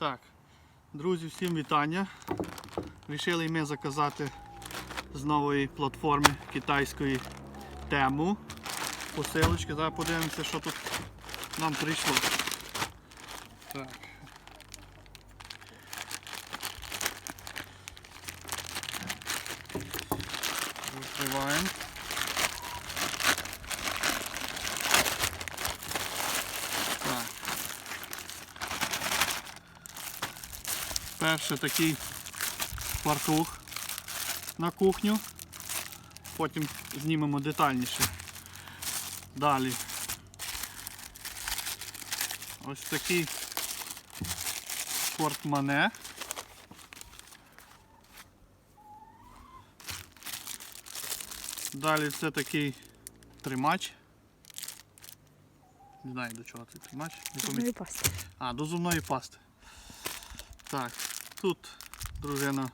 Так, друзі, всім вітання. Рішили ми заказати з нової платформи китайської тему. Посилочки. Зараз подивимося, що тут нам прийшло. Так. Відкриваємо. Перше такий фартух на кухню. Потім знімемо детальніше. Далі. Ось такий портмоне. Далі це такий тримач. Не знаю до чого цей тримач. Пам'ятаю. Зубної пасти. А, до зубної пасти. Так, тут дружина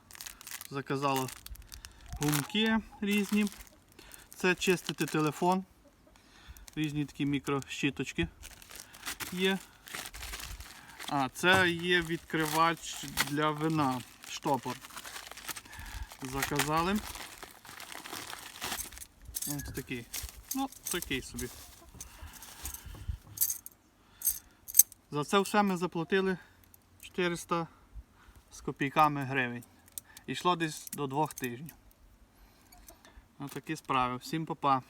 заказала гумки різні. Це чистити телефон. Різні такі мікрощіточки є. А, це є відкривач для вина. Штопор. Заказали. Ось такий. Ну, такий собі. За це все ми заплатили 400 з копійками гривень. Ішло десь до двох тижнів. Ось такі справи. Всім па-па.